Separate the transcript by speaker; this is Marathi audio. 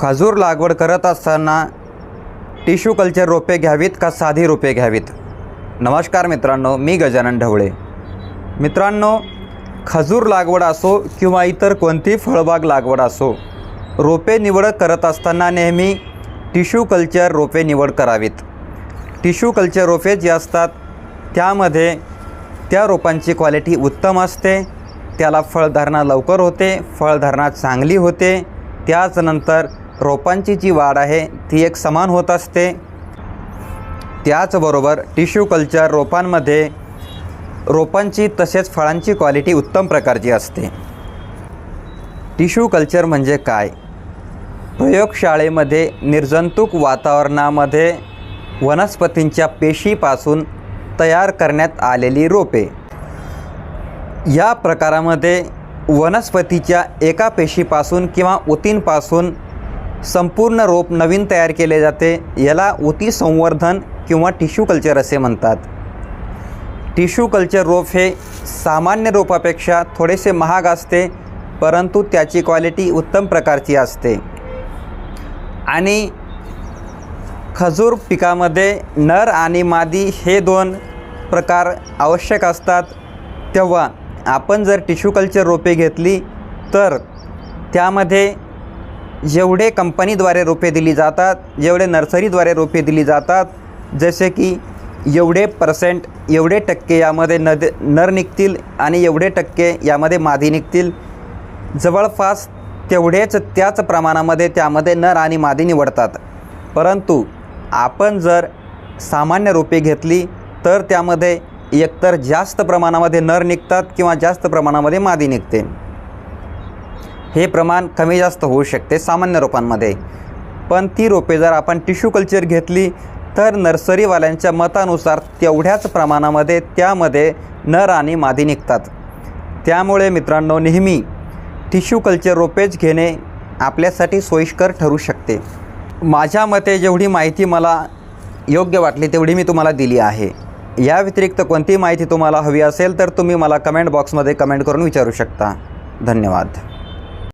Speaker 1: खजूर लागवड करत असताना टिश्यू कल्चर रोपे घ्यावीत का साधी रोपे घ्यावीत? नमस्कार मित्रांनो मी गजानन ढवळे. मित्रांनो खजूर लागवड असो किंवा इतर कोणती फळबाग लागवड असो रोपे निवड करत असताना नेहमी टिश्यू कल्चर रोपे निवड करावीत. टिश्यू कल्चर रोपे जी असतात त्यामध्ये त्या रोपांची क्वालिटी उत्तम असते त्याला फळधारणा लवकर होते फळधारणा चांगली होते त्याचनंतर रोपांची जी वाढ आहे ती एक समान होत असते. त्याचबरोबर टिश्यू कल्चर रोपांमध्ये रोपांची तसेच फळांची क्वालिटी उत्तम प्रकारची असते. टिश्यू कल्चर म्हणजे काय? प्रयोगशाळेमध्ये निर्जंतुक वातावरणामध्ये वनस्पतींच्या पेशीपासून तयार करण्यात आलेली रोपे. या प्रकारामध्ये वनस्पतीच्या एका पेशीपासून किंवा ऊतींपासून संपूर्ण रोप नवीन तयार केले जाते. याला उती संवर्धन किंवा टिश्यू कल्चर असे म्हणतात. टिश्यू कल्चर रोप हे सामान्य रोपापेक्षा थोडेसे महाग असते परंतु त्याची क्वालिटी उत्तम प्रकारची असते. आणि खजूर पिकामध्ये नर आणि मादी हे दोन प्रकार आवश्यक असतात. तेव्हा आपण जर टिश्यू कल्चर रोपे घेतली तर त्यामध्ये जेवढे कंपनीद्वारे रोपे दिली जातात जेवढे नर्सरीद्वारे रोपे दिली जातात जसे की एवढे पर्सेंट एवढे टक्के यामध्ये नद नर निघतील आणि एवढे टक्के यामध्ये मादी निघतील. जवळपास तेवढेच त्याच प्रमाणामध्ये त्यामध्ये नर आणि मादी निवडतात. परंतु आपण जर सामान्य रोपे घेतली तर त्यामध्ये एकतर जास्त प्रमाणामध्ये नर निघतात किंवा जास्त प्रमाणामध्ये मादी निघते. हे प्रमाण कमी जास्त होऊ शकते सामान्य रोपांमध्ये. पण ती रोपे जर आपण टिश्यू कल्चर घेतली तर नर्सरीवाल्यांच्या मतानुसार तेवढ्याच प्रमाणामध्ये त्यामध्ये नर आणि मादी निघतात. त्यामुळे मित्रांनो नेहमी टिश्यू कल्चर रोपेच घेणे आपल्यासाठी सोयीस्कर ठरू शकते. माझ्या मते जेवढी माहिती मला योग्य वाटली तेवढी मी तुम्हाला दिली आहे. या व्यतिरिक्त कोणती माहिती तुम्हाला हवी असेल तर तुम्ही मला कमेंट बॉक्समध्ये कमेंट करून विचारू शकता. धन्यवाद.